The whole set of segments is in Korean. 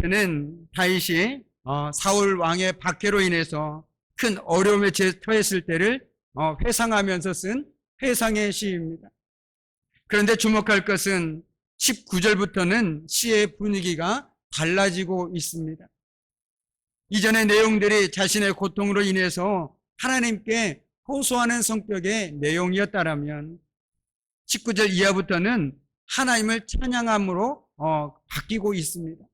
시편은 다윗이 어, 사울 왕의 박해로 인해서 큰 어려움에 처했을 때를 어, 회상하면서 쓴 회상의 시입니다. 그런데 주목할 것은 19절부터는 시의 분위기가 달라지고 있습니다. 이전의 내용들이 자신의 고통으로 인해서 하나님께 호소하는 성격의 내용이었다라면 19절 이하부터는 하나님을 찬양함으로 어, 바뀌고 있습니다.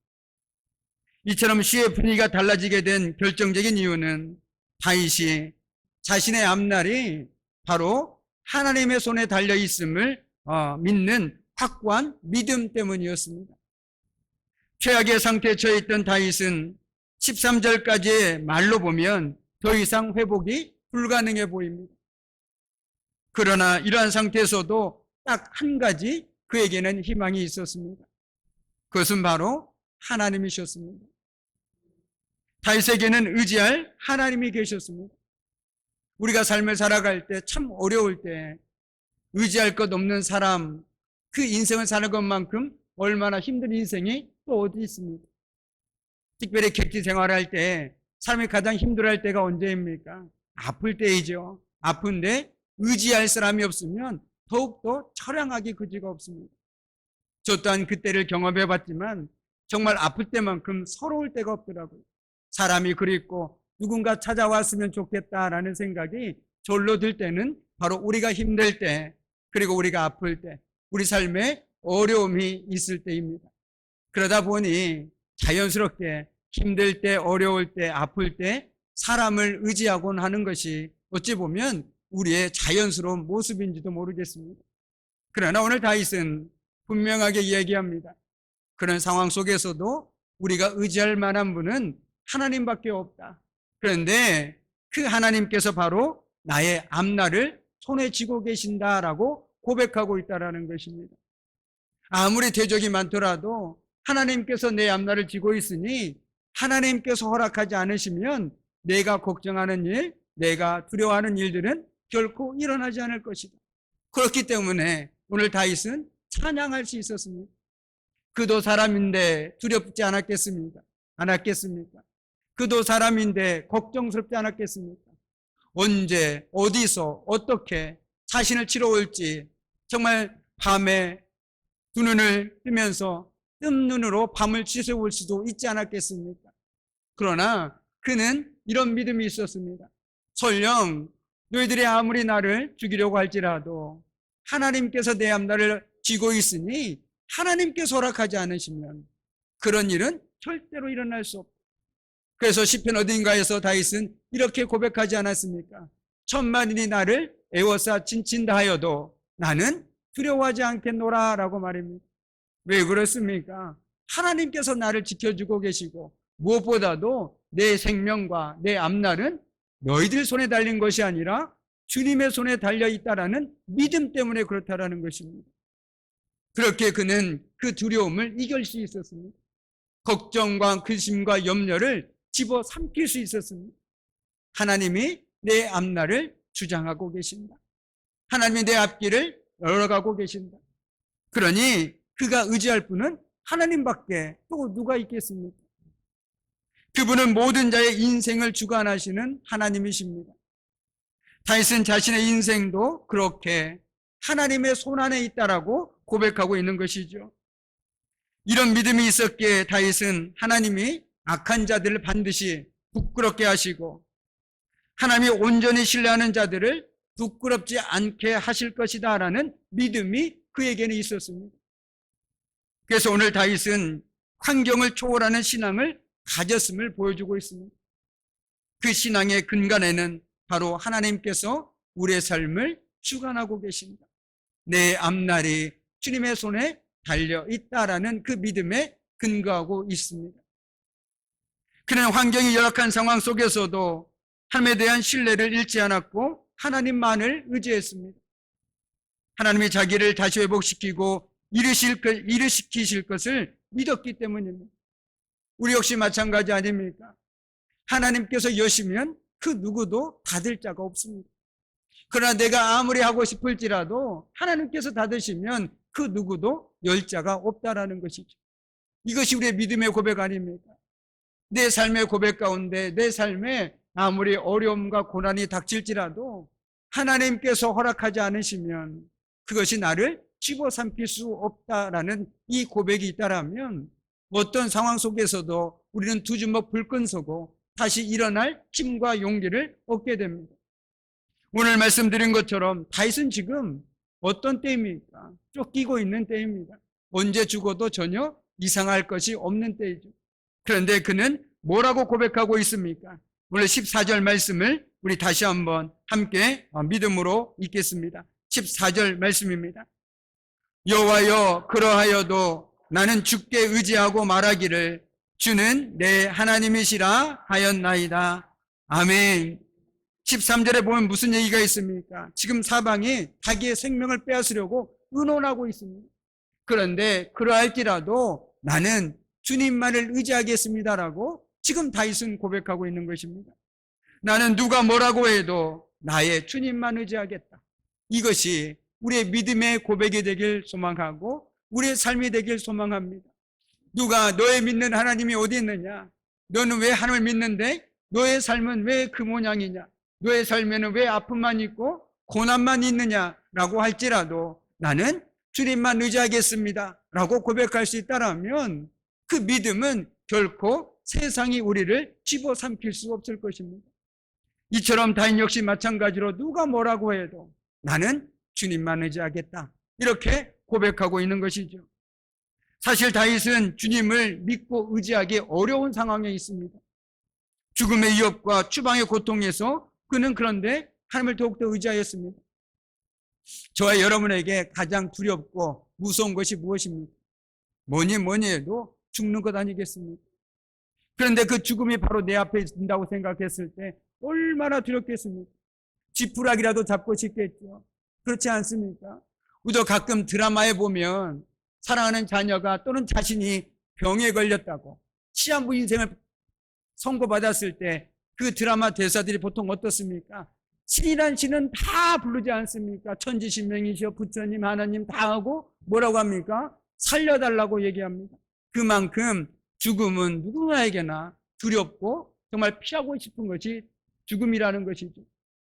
이처럼 시의 분위기가 달라지게 된 결정적인 이유는 다윗이 자신의 앞날이 바로 하나님의 손에 달려 있음을 어, 믿는 확고한 믿음 때문이었습니다. 최악의 상태에 처해 있던 다윗은 13절까지의 말로 보면 더 이상 회복이 불가능해 보입니다. 그러나 이러한 상태에서도 딱 한 가지 그에게는 희망이 있었습니다. 그것은 바로 하나님이셨습니다. 다윗에게는 의지할 하나님이 계셨습니다. 우리가 삶을 살아갈 때 참 어려울 때 의지할 것 없는 사람 그 인생을 사는 것만큼 얼마나 힘든 인생이 또 어디 있습니까? 특별히 객지 생활할 때 삶이 가장 힘들어할 때가 언제입니까? 아플 때이죠. 아픈데 의지할 사람이 없으면 더욱더 처량하기 그지가 없습니다. 저 또한 그때를 경험해 봤지만 정말 아플 때만큼 서러울 때가 없더라고요. 사람이 그립고 누군가 찾아왔으면 좋겠다라는 생각이 절로 들 때는 바로 우리가 힘들 때 그리고 우리가 아플 때 우리 삶에 어려움이 있을 때입니다. 그러다 보니 자연스럽게 힘들 때 어려울 때 아플 때 사람을 의지하곤 하는 것이 어찌 보면 우리의 자연스러운 모습인지도 모르겠습니다. 그러나 오늘 다윗은 분명하게 이야기합니다. 그런 상황 속에서도 우리가 의지할 만한 분은 하나님밖에 없다. 그런데 그 하나님께서 바로 나의 앞날을 손에 쥐고 계신다라고 고백하고 있다라는 것입니다. 아무리 대적이 많더라도 하나님께서 내 앞날을 쥐고 있으니 하나님께서 허락하지 않으시면 내가 걱정하는 일, 내가 두려워하는 일들은 결코 일어나지 않을 것이다. 그렇기 때문에 오늘 다윗은 찬양할 수 있었습니다. 그도 사람인데 두렵지 않았겠습니까? 않았겠습니까? 그도 사람인데 걱정스럽지 않았겠습니까? 언제, 어디서, 어떻게 자신을 치러 올지 정말 밤에 두 눈을 뜨면서 뜬 눈으로 밤을 지새울 수도 있지 않았겠습니까? 그러나 그는 이런 믿음이 있었습니다. 설령 너희들이 아무리 나를 죽이려고 할지라도 하나님께서 내 앞날을 쥐고 있으니 하나님께서 허락하지 않으시면 그런 일은 절대로 일어날 수 없다. 그래서 시편 어딘가에서 다윗은 이렇게 고백하지 않았습니까? 천만인이 나를 애워싸 진친다 하여도 나는 두려워하지 않겠노라 라고 말입니다. 왜 그렇습니까? 하나님께서 나를 지켜주고 계시고 무엇보다도 내 생명과 내 앞날은 너희들 손에 달린 것이 아니라 주님의 손에 달려 있다라는 믿음 때문에 그렇다라는 것입니다. 그렇게 그는 그 두려움을 이길 수 있었습니다. 걱정과 근심과 염려를 집어 삼킬 수 있었습니다. 하나님이 내 앞날을 주장하고 계신다. 하나님이 내 앞길을 열어가고 계신다. 그러니 그가 의지할 분은 하나님밖에 또 누가 있겠습니까? 그분은 모든 자의 인생을 주관하시는 하나님이십니다. 다윗은 자신의 인생도 그렇게 하나님의 손 안에 있다라고 고백하고 있는 것이죠. 이런 믿음이 있었기에 다윗은 하나님이 악한 자들을 반드시 부끄럽게 하시고 하나님이 온전히 신뢰하는 자들을 부끄럽지 않게 하실 것이다 라는 믿음이 그에게는 있었습니다. 그래서 오늘 다윗은 환경을 초월하는 신앙을 가졌음을 보여주고 있습니다. 그 신앙의 근간에는 바로 하나님께서 우리의 삶을 주관하고 계신다. 내 앞날이 주님의 손에 달려 있다라는 그 믿음에 근거하고 있습니다. 그는 환경이 열악한 상황 속에서도 하나님에 대한 신뢰를 잃지 않았고 하나님만을 의지했습니다. 하나님이 자기를 다시 회복시키고 이르실 것, 이르시키실 것을 믿었기 때문입니다. 우리 역시 마찬가지 아닙니까? 하나님께서 여시면 그 누구도 받을 자가 없습니다. 그러나 내가 아무리 하고 싶을지라도 하나님께서 닫으시면 그 누구도 열 자가 없다라는 것이죠. 이것이 우리의 믿음의 고백 아닙니까? 내 삶의 고백 가운데 내 삶에 아무리 어려움과 고난이 닥칠지라도 하나님께서 허락하지 않으시면 그것이 나를 집어삼킬 수 없다라는 이 고백이 있다라면 어떤 상황 속에서도 우리는 두 주먹 불끈 서고 다시 일어날 힘과 용기를 얻게 됩니다. 오늘 말씀드린 것처럼 다윗은 지금 어떤 때입니까? 쫓기고 있는 때입니다. 언제 죽어도 전혀 이상할 것이 없는 때이죠. 그런데 그는 뭐라고 고백하고 있습니까? 오늘 14절 말씀을 우리 다시 한번 함께 믿음으로 읽겠습니다. 14절 말씀입니다. 여호와여 그러하여도 나는 주께 의지하고 말하기를 주는 내 하나님이시라 하였나이다. 아멘. 13절에 보면 무슨 얘기가 있습니까? 지금 사방이 자기의 생명을 빼앗으려고 의논하고 있습니다. 그런데 그러할지라도 나는 주님만을 의지하겠습니다라고 지금 다윗은 고백하고 있는 것입니다. 나는 누가 뭐라고 해도 나의 주님만 의지하겠다. 이것이 우리의 믿음의 고백이 되길 소망하고 우리의 삶이 되길 소망합니다. 누가 너의 믿는 하나님이 어디 있느냐? 너는 왜 하나님을 믿는데 너의 삶은 왜 그 모양이냐? 너의 삶에는 왜 아픔만 있고 고난만 있느냐라고 할지라도 나는 주님만 의지하겠습니다. 라고 고백할 수 있다라면 그 믿음은 결코 세상이 우리를 집어삼킬 수 없을 것입니다. 이처럼 다인 역시 마찬가지로 누가 뭐라고 해도 나는 주님만 의지하겠다. 이렇게 고백하고 있는 것이죠. 사실 다윗은 주님을 믿고 의지하기 어려운 상황에 있습니다. 죽음의 위협과 추방의 고통에서 그는 그런데 하나님을 더욱더 의지하였습니다. 저와 여러분에게 가장 두렵고 무서운 것이 무엇입니까? 뭐니 뭐니 해도 죽는 것 아니겠습니까? 그런데 그 죽음이 바로 내 앞에 있다고 생각했을 때 얼마나 두렵겠습니까? 지푸라기라도 잡고 싶겠죠. 그렇지 않습니까? 우리도 가끔 드라마에 보면 사랑하는 자녀가 또는 자신이 병에 걸렸다고 시한부 인생을 선고받았을 때 그 드라마 대사들이 보통 어떻습니까? 신이란 신은 다 부르지 않습니까? 천지신명이시여 부처님 하나님 다 하고 뭐라고 합니까? 살려달라고 얘기합니다. 그만큼 죽음은 누구나에게나 두렵고 정말 피하고 싶은 것이 죽음이라는 것이죠.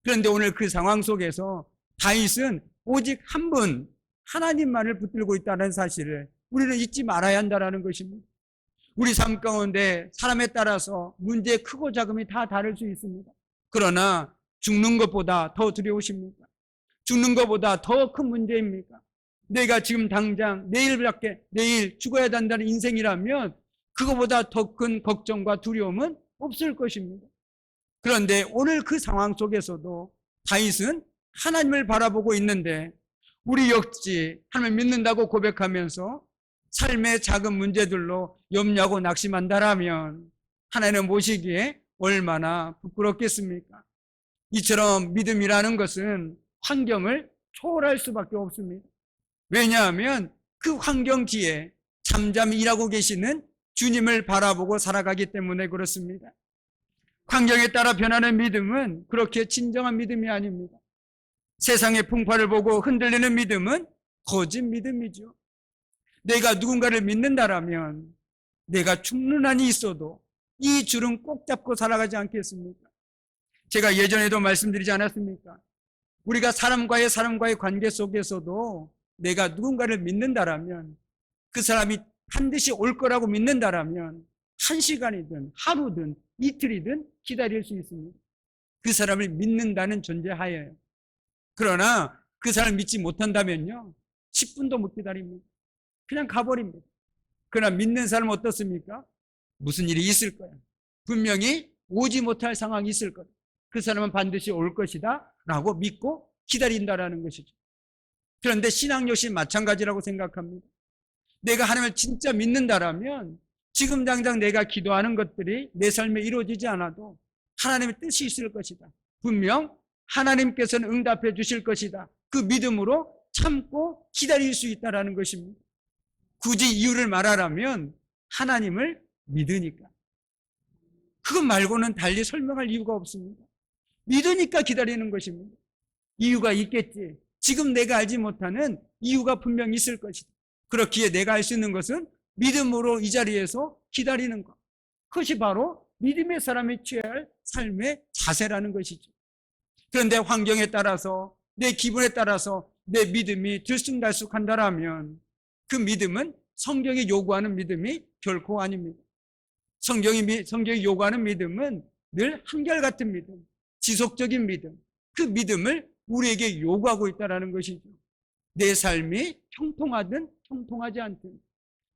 그런데 오늘 그 상황 속에서 다윗은 오직 한 분 하나님만을 붙들고 있다는 사실을 우리는 잊지 말아야 한다는 것입니다. 우리 삶 가운데 사람에 따라서 문제 크고 작음이 다 다를 수 있습니다. 그러나 죽는 것보다 더 두려우십니까? 죽는 것보다 더 큰 문제입니까? 내가 지금 당장 내일밖에 내일 죽어야 된다는 인생이라면 그거보다 더 큰 걱정과 두려움은 없을 것입니다. 그런데 오늘 그 상황 속에서도 다윗은 하나님을 바라보고 있는데 우리 역시 하나님을 믿는다고 고백하면서 삶의 작은 문제들로 염려하고 낙심한다라면 하나님을 모시기에 얼마나 부끄럽겠습니까? 이처럼 믿음이라는 것은 환경을 초월할 수밖에 없습니다. 왜냐하면 그 환경 뒤에 잠잠히 일하고 계시는 주님을 바라보고 살아가기 때문에 그렇습니다. 환경에 따라 변하는 믿음은 그렇게 진정한 믿음이 아닙니다. 세상의 풍파를 보고 흔들리는 믿음은 거짓 믿음이죠. 내가 누군가를 믿는다라면 내가 죽는 한이 있어도 이 줄은 꼭 잡고 살아가지 않겠습니까? 제가 예전에도 말씀드리지 않았습니까? 우리가 사람과의 사람과의 관계 속에서도 내가 누군가를 믿는다라면 그 사람이 반드시 올 거라고 믿는다라면 한 시간이든 하루든 이틀이든 기다릴 수 있습니다. 그 사람을 믿는다는 존재 하에요. 그러나 그 사람을 믿지 못한다면요. 10분도 못 기다립니다. 그냥 가버립니다. 그러나 믿는 사람은 어떻습니까? 무슨 일이 있을 거야. 분명히 오지 못할 상황이 있을 거다. 그 사람은 반드시 올 것이다. 라고 믿고 기다린다라는 것이죠. 그런데 신앙 역시 마찬가지라고 생각합니다. 내가 하나님을 진짜 믿는다라면 지금 당장 내가 기도하는 것들이 내 삶에 이루어지지 않아도 하나님의 뜻이 있을 것이다. 분명 하나님께서는 응답해 주실 것이다. 그 믿음으로 참고 기다릴 수 있다라는 것입니다. 굳이 이유를 말하라면 하나님을 믿으니까. 그것 말고는 달리 설명할 이유가 없습니다. 믿으니까 기다리는 것입니다. 이유가 있겠지. 지금 내가 알지 못하는 이유가 분명히 있을 것이다. 그렇기에 내가 알수 있는 것은 믿음으로 이 자리에서 기다리는 것. 그것이 바로 믿음의 사람이 취해야 할 삶의 자세라는 것이죠. 그런데 환경에 따라서 내 기분에 따라서 내 믿음이 들쑥날쑥한다라면 그 믿음은 성경이 요구하는 믿음이 결코 아닙니다. 성경이 미- 성경이 요구하는 믿음은 늘 한결같은 믿음, 지속적인 믿음, 그 믿음을 우리에게 요구하고 있다라는 것이죠. 내 삶이 형통하든 형통하지 않든,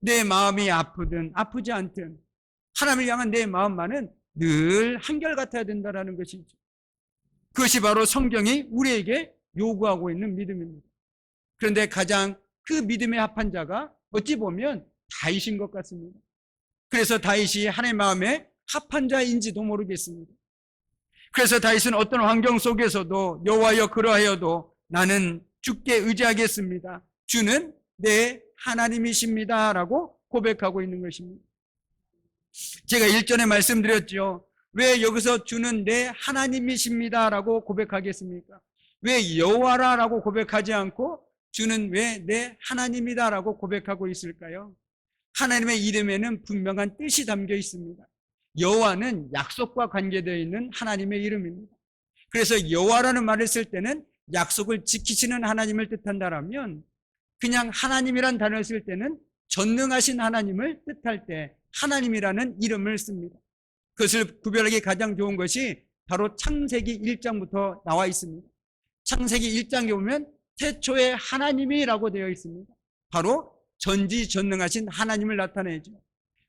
내 마음이 아프든 아프지 않든, 하나님을 향한 내 마음만은 늘 한결같아야 된다라는 것이죠. 그것이 바로 성경이 우리에게 요구하고 있는 믿음입니다. 그런데 가장 그 믿음에 합한 자가 어찌 보면 다윗인 것 같습니다. 그래서 다윗이 하나님의 마음에 합한 자인지도 모르겠습니다. 그래서 다윗은 어떤 환경 속에서도 여호와여 그러하여도 나는 주께 의지하겠습니다. 주는 내 하나님이십니다라고 고백하고 있는 것입니다. 제가 일전에 말씀드렸죠. 왜 여기서 주는 내 하나님이십니다라고 고백하겠습니까? 왜 여호와라라고 고백하지 않고 주는 왜 내 하나님이다라고 고백하고 있을까요? 하나님의 이름에는 분명한 뜻이 담겨 있습니다. 여호와는 약속과 관계되어 있는 하나님의 이름입니다. 그래서 여호와라는 말을 쓸 때는 약속을 지키시는 하나님을 뜻한다라면 그냥 하나님이란 단어를 쓸 때는 전능하신 하나님을 뜻할 때 하나님이라는 이름을 씁니다. 그것을 구별하기 가장 좋은 것이 바로 창세기 1장부터 나와 있습니다. 창세기 1장에 보면 태초에 하나님이라고 되어 있습니다. 바로 전지전능하신 하나님을 나타내죠.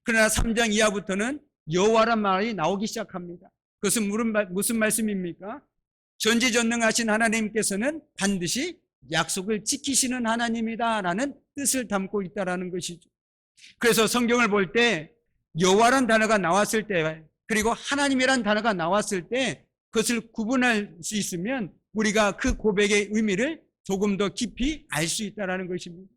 그러나 3장 이하부터는 여호와란 말이 나오기 시작합니다. 그것은 무슨 말씀입니까? 전지전능하신 하나님께서는 반드시 약속을 지키시는 하나님이다라는 뜻을 담고 있다라는 것이죠. 그래서 성경을 볼 때 여호와란 단어가 나왔을 때 그리고 하나님이란 단어가 나왔을 때 그것을 구분할 수 있으면 우리가 그 고백의 의미를 조금 더 깊이 알 수 있다라는 것입니다.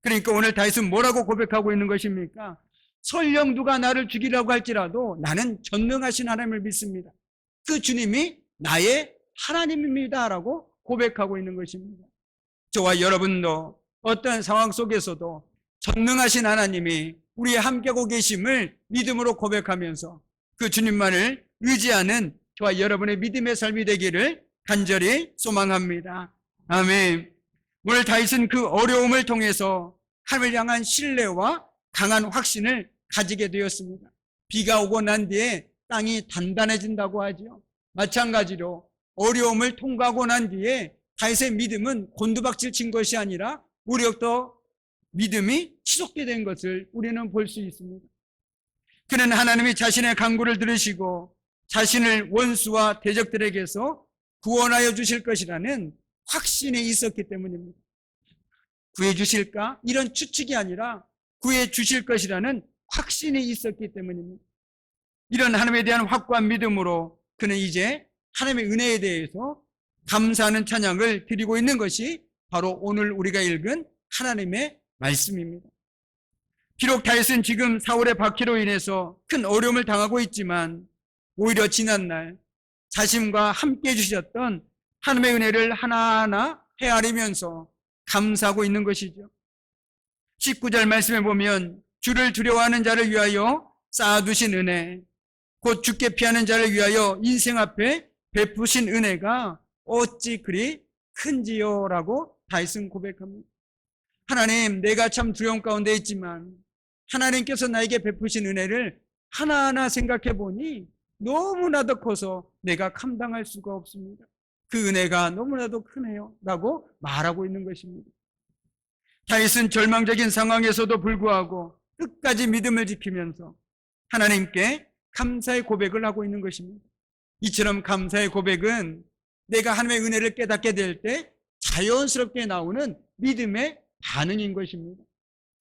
그러니까 오늘 다윗은 뭐라고 고백하고 있는 것입니까? 설령 누가 나를 죽이라고 할지라도 나는 전능하신 하나님을 믿습니다. 그 주님이 나의 하나님입니다라고 고백하고 있는 것입니다. 저와 여러분도 어떤 상황 속에서도 전능하신 하나님이 우리의 함께하고 계심을 믿음으로 고백하면서 그 주님만을 의지하는 저와 여러분의 믿음의 삶이 되기를 간절히 소망합니다. 아멘. 오늘 다윗은 그 어려움을 통해서 하나님을 향한 신뢰와 강한 확신을 가지게 되었습니다. 비가 오고 난 뒤에 땅이 단단해진다고 하죠. 마찬가지로 어려움을 통과하고 난 뒤에 다윗의 믿음은 곤두박질 친 것이 아니라 오히려 믿음이 치솟게 된 것을 우리는 볼 수 있습니다. 그는 하나님이 자신의 간구를 들으시고 자신을 원수와 대적들에게서 구원하여 주실 것이라는 확신이 있었기 때문입니다. 구해 주실까? 이런 추측이 아니라 구해 주실 것이라는 확신이 있었기 때문입니다. 이런 하나님에 대한 확고한 믿음으로 그는 이제 하나님의 은혜에 대해서 감사하는 찬양을 드리고 있는 것이 바로 오늘 우리가 읽은 하나님의 말씀입니다. 비록 다윗은 지금 사울의 박해로 인해서 큰 어려움을 당하고 있지만 오히려 지난날 자신과 함께 해주셨던 하나님의 은혜를 하나하나 헤아리면서 감사하고 있는 것이죠. 19절 말씀에 보면 주를 두려워하는 자를 위하여 쌓아두신 은혜, 곧 죽게 피하는 자를 위하여 인생 앞에 베푸신 은혜가 어찌 그리 큰지요라고 다윗은 고백합니다. 하나님, 내가 참 두려움 가운데 있지만 하나님께서 나에게 베푸신 은혜를 하나하나 생각해 보니 너무나도 커서 내가 감당할 수가 없습니다. 그 은혜가 너무나도 크네요. 라고 말하고 있는 것입니다. 다윗은 절망적인 상황에서도 불구하고 끝까지 믿음을 지키면서 하나님께 감사의 고백을 하고 있는 것입니다. 이처럼 감사의 고백은 내가 하나님의 은혜를 깨닫게 될 때 자연스럽게 나오는 믿음의 반응인 것입니다.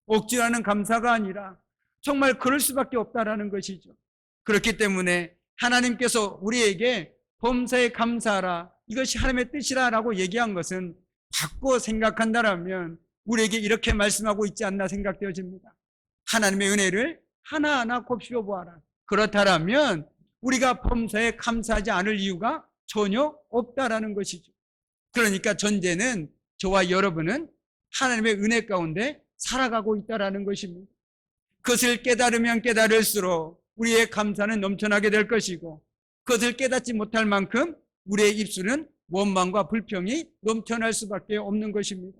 억지라는 감사가 아니라 정말 그럴 수밖에 없다라는 것이죠. 그렇기 때문에 하나님께서 우리에게 범사에 감사하라 이것이 하나님의 뜻이라라고 얘기한 것은 바꿔 생각한다라면 우리에게 이렇게 말씀하고 있지 않나 생각되어집니다. 하나님의 은혜를 하나하나 곱씹어 보아라. 그렇다면 우리가 범사에 감사하지 않을 이유가 전혀 없다라는 것이죠. 그러니까 전제는 저와 여러분은 하나님의 은혜 가운데 살아가고 있다라는 것입니다. 그것을 깨달으면 깨달을수록 우리의 감사는 넘쳐나게 될 것이고 그것을 깨닫지 못할 만큼 우리의 입술은 원망과 불평이 넘쳐날 수밖에 없는 것입니다.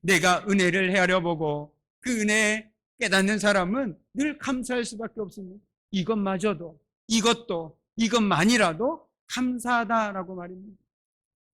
내가 은혜를 헤아려 보고 그 은혜에 깨닫는 사람은 늘 감사할 수밖에 없습니다. 이것마저도 이것도 이것만이라도 감사하다라고 말입니다.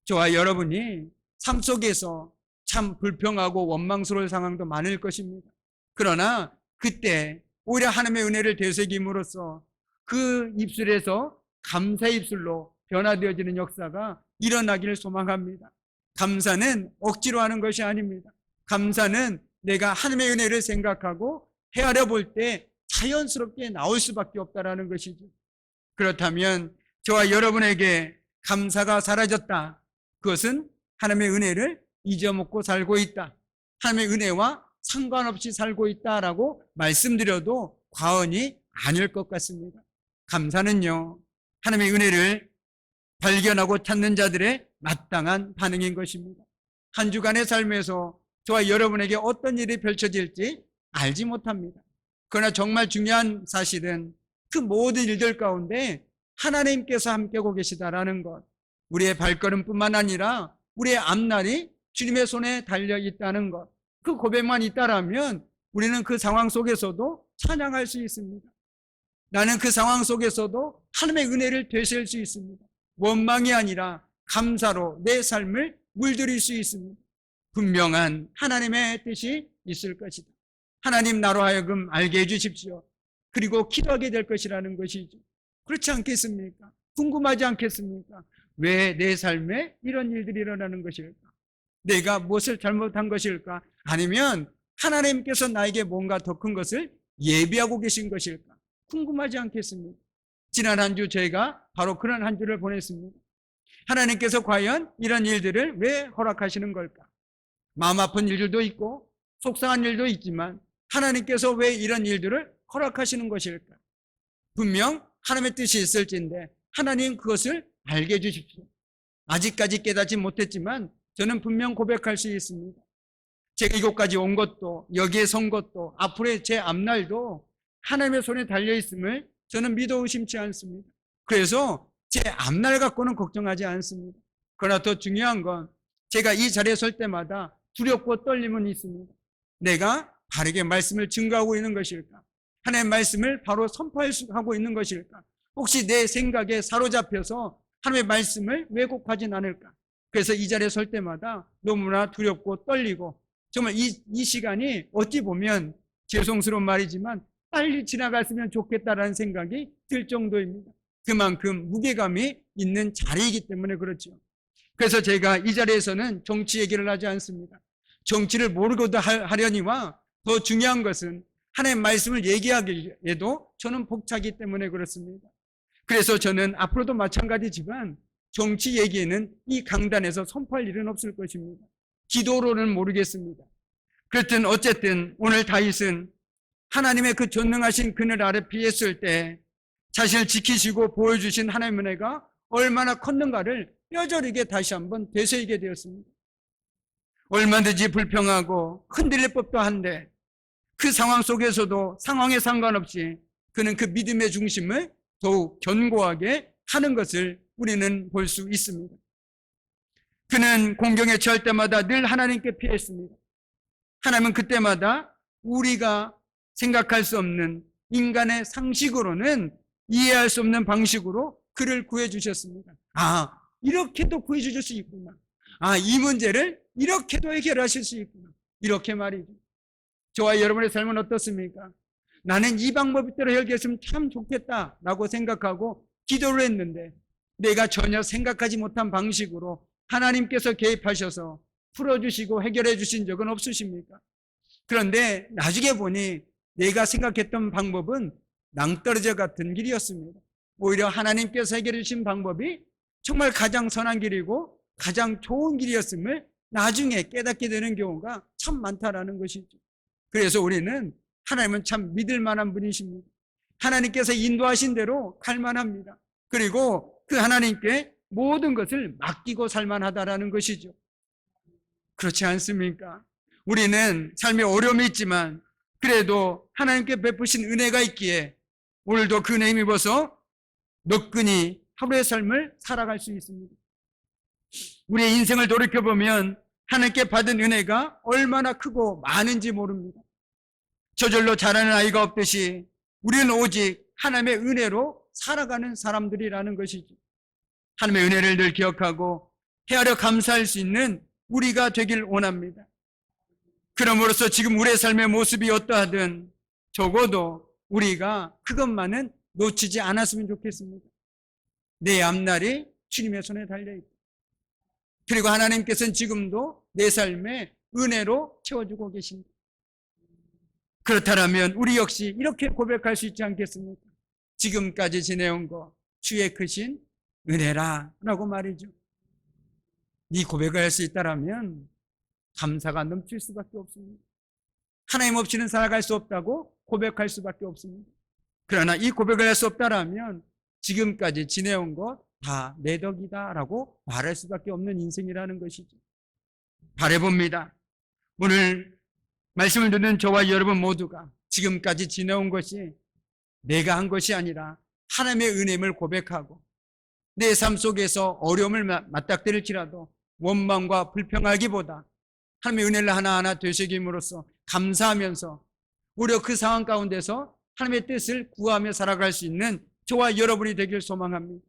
저와 여러분이 삶 속에서 참 불평하고 원망스러울 상황도 많을 것입니다. 그러나 그때 오히려 하나님의 은혜를 되새김으로써 그 입술에서 감사 입술로 변화되어지는 역사가 일어나기를 소망합니다. 감사는 억지로 하는 것이 아닙니다. 감사는 내가 하나님의 은혜를 생각하고 헤아려 볼 때 자연스럽게 나올 수밖에 없다라는 것이죠. 그렇다면 저와 여러분에게 감사가 사라졌다. 그것은 하나님의 은혜를 잊어먹고 살고 있다. 하나님의 은혜와 상관없이 살고 있다라고 말씀드려도 과언이 아닐 것 같습니다. 감사는요, 하나님의 은혜를 발견하고 찾는 자들의 마땅한 반응인 것입니다. 한 주간의 삶에서 저와 여러분에게 어떤 일이 펼쳐질지 알지 못합니다. 그러나 정말 중요한 사실은 그 모든 일들 가운데 하나님께서 함께하고 계시다라는 것. 우리의 발걸음뿐만 아니라 우리의 앞날이 주님의 손에 달려 있다는 것. 그 고백만 있다라면 우리는 그 상황 속에서도 찬양할 수 있습니다. 나는 그 상황 속에서도 하나님의 은혜를 되새일 수 있습니다. 원망이 아니라 감사로 내 삶을 물들일 수 있습니다. 분명한 하나님의 뜻이 있을 것이다. 하나님 나로 하여금 알게 해주십시오. 그리고 기도하게 될 것이라는 것이죠. 그렇지 않겠습니까? 궁금하지 않겠습니까? 왜 내 삶에 이런 일들이 일어나는 것일까? 내가 무엇을 잘못한 것일까? 아니면 하나님께서 나에게 뭔가 더 큰 것을 예비하고 계신 것일까? 궁금하지 않겠습니까? 지난 한 주 저희가 바로 그런 한 주를 보냈습니다. 하나님께서 과연 이런 일들을 왜 허락하시는 걸까? 마음 아픈 일들도 있고 속상한 일도 있지만 하나님께서 왜 이런 일들을 허락하시는 것일까? 분명 하나님의 뜻이 있을진데 하나님 그것을 알게 해주십시오. 아직까지 깨닫지 못했지만 저는 분명 고백할 수 있습니다. 제가 이곳까지 온 것도 여기에 선 것도 앞으로의 제 앞날도 하나님의 손에 달려 있음을 저는 믿어 의심치 않습니다. 그래서 제 앞날 갖고는 걱정하지 않습니다. 그러나 더 중요한 건 제가 이 자리에 설 때마다 두렵고 떨림은 있습니다. 내가 바르게 말씀을 증거하고 있는 것일까? 하나님의 말씀을 바로 선포하고 있는 것일까? 혹시 내 생각에 사로잡혀서 하나님의 말씀을 왜곡하진 않을까? 그래서 이 자리에 설 때마다 너무나 두렵고 떨리고 정말 이, 이 시간이 어찌 보면 죄송스러운 말이지만 빨리 지나갔으면 좋겠다라는 생각이 들 정도입니다. 그만큼 무게감이 있는 자리이기 때문에 그렇죠. 그래서 제가 이 자리에서는 정치 얘기를 하지 않습니다. 정치를 모르고도 하- 하려니와 더 중요한 것은 하나님의 말씀을 얘기하기에도 저는 복차기 때문에 그렇습니다. 그래서 저는 앞으로도 마찬가지지만 정치 얘기에는 이 강단에서 선포할 일은 없을 것입니다. 기도로는 모르겠습니다. 그렇든 어쨌든 오늘 다윗은 하나님의 그 전능하신 그늘 아래 피했을 때 자신을 지키시고 보여주신 하나님의 은혜가 얼마나 컸는가를 뼈저리게 다시 한번 되새기게 되었습니다. 얼마든지 불평하고 흔들릴 법도 한데 그 상황 속에서도 상황에 상관없이 그는 그 믿음의 중심을 더욱 견고하게 하는 것을 우리는 볼 수 있습니다. 그는 공경에 처할 때마다 늘 하나님께 피했습니다. 하나님은 그때마다 우리가 생각할 수 없는 인간의 상식으로는 이해할 수 없는 방식으로 그를 구해 주셨습니다. 아, 이렇게도 구해 주실 수 있구나. 아, 이 문제를 이렇게도 해결하실 수 있구나. 이렇게 말이죠. 저와 여러분의 삶은 어떻습니까? 나는 이 방법대로 해결했으면 참 좋겠다라고 생각하고 기도를 했는데 내가 전혀 생각하지 못한 방식으로 하나님께서 개입하셔서 풀어주시고 해결해 주신 적은 없으십니까? 그런데 나중에 보니 내가 생각했던 방법은 낭떠러져 같은 길이었습니다. 오히려 하나님께서 해결해 주신 방법이 정말 가장 선한 길이고 가장 좋은 길이었음을 나중에 깨닫게 되는 경우가 참 많다라는 것이죠. 그래서 우리는 하나님은 참 믿을 만한 분이십니다. 하나님께서 인도하신 대로 갈 만합니다. 그리고 그 하나님께 모든 것을 맡기고 살만하다라는 것이죠. 그렇지 않습니까? 우리는 삶에 어려움이 있지만 그래도 하나님께 베푸신 은혜가 있기에 오늘도 그 은혜 힘입어서 너끈히 하루의 삶을 살아갈 수 있습니다. 우리의 인생을 돌이켜보면 하나님께 받은 은혜가 얼마나 크고 많은지 모릅니다. 저절로 자라는 아이가 없듯이 우리는 오직 하나님의 은혜로 살아가는 사람들이라는 것이죠. 하나님의 은혜를 늘 기억하고 헤아려 감사할 수 있는 우리가 되길 원합니다. 그럼으로써 지금 우리의 삶의 모습이 어떠하든 적어도 우리가 그것만은 놓치지 않았으면 좋겠습니다. 내 앞날이 주님의 손에 달려있고 그리고 하나님께서는 지금도 내 삶에 은혜로 채워주고 계십니다. 그렇다면 우리 역시 이렇게 고백할 수 있지 않겠습니까? 지금까지 지내온 거 주의 크신 은혜라 라고 말이죠. 이 고백을 할 수 있다라면 감사가 넘칠 수밖에 없습니다. 하나님 없이는 살아갈 수 없다고 고백할 수밖에 없습니다. 그러나 이 고백을 할 수 없다라면 지금까지 지내온 것다 내 덕이다 라고 말할 수밖에 없는 인생이라는 것이죠. 바래봅니다. 오늘 말씀을 듣는 저와 여러분 모두가 지금까지 지내온 것이 내가 한 것이 아니라 하나님의 은혜임을 고백하고 내 삶 속에서 어려움을 맞닥뜨릴지라도 원망과 불평하기보다 하나님의 은혜를 하나하나 되새김으로써 감사하면서 오히려 그 상황 가운데서 하나님의 뜻을 구하며 살아갈 수 있는 저와 여러분이 되길 소망합니다.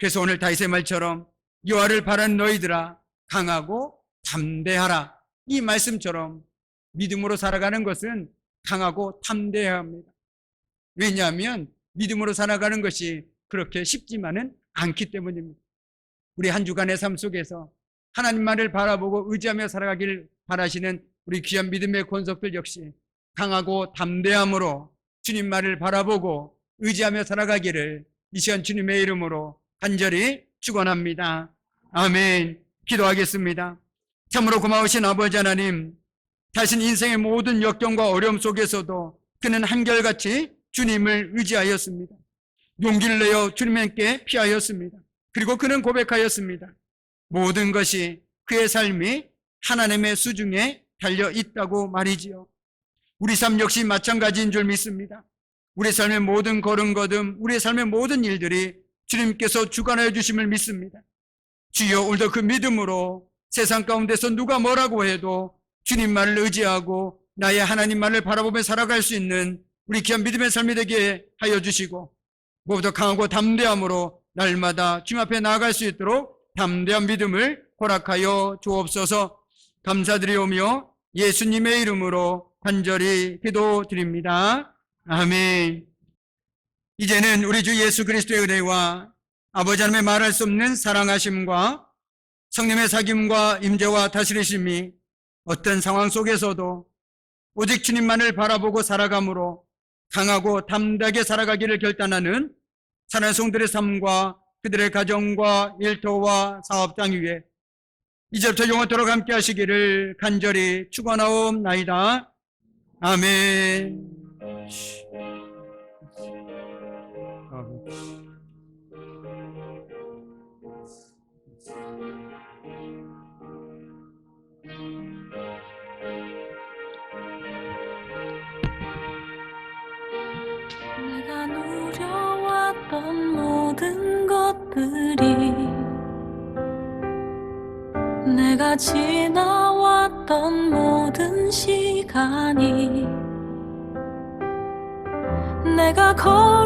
그래서 오늘 다윗의 말처럼 여호와를 바라는 너희들아 강하고 담대하라 이 말씀처럼 믿음으로 살아가는 것은 강하고 담대해야 합니다. 왜냐하면 믿음으로 살아가는 것이 그렇게 쉽지만은 않기 때문입니다. 우리 한 주간의 삶 속에서 하나님만을 바라보고 의지하며 살아가길 바라시는 우리 귀한 믿음의 권속들 역시 강하고 담대함으로 주님만을 바라보고 의지하며 살아가기를 이 시간 주님의 이름으로 간절히 축원합니다. 아멘. 기도하겠습니다. 참으로 고마우신 아버지 하나님, 자신 인생의 모든 역경과 어려움 속에서도 그는 한결같이 주님을 의지하였습니다. 용기를 내어 주님께 피하였습니다. 그리고 그는 고백하였습니다. 모든 것이 그의 삶이 하나님의 수중에 달려 있다고 말이지요. 우리 삶 역시 마찬가지인 줄 믿습니다. 우리 삶의 모든 걸음걸음, 우리 삶의 모든 일들이 주님께서 주관하여 주심을 믿습니다. 주여 오늘도 그 믿음으로 세상 가운데서 누가 뭐라고 해도 주님만을 의지하고 나의 하나님만을 바라보며 살아갈 수 있는 우리 귀한 믿음의 삶이 되게 하여 주시고 무엇보다 강하고 담대함으로 날마다 주님 앞에 나아갈 수 있도록 담대한 믿음을 허락하여 주옵소서 감사드리오며 예수님의 이름으로 간절히 기도드립니다. 아멘. 이제는 우리 주 예수 그리스도의 은혜와 아버지 하나님의 말할 수 없는 사랑하심과 성령의 사귐과 임재와 다스리심이 어떤 상황 속에서도 오직 주님만을 바라보고 살아감으로 강하고 담대하게 살아가기를 결단하는 사랑의 성들의 삶과 그들의 가정과 일터와 사업장 위에 이제부터 영원토록 함께 하시기를 간절히 축원하옵나이다. 아멘. 지나왔던 모든 시간이 내가 걸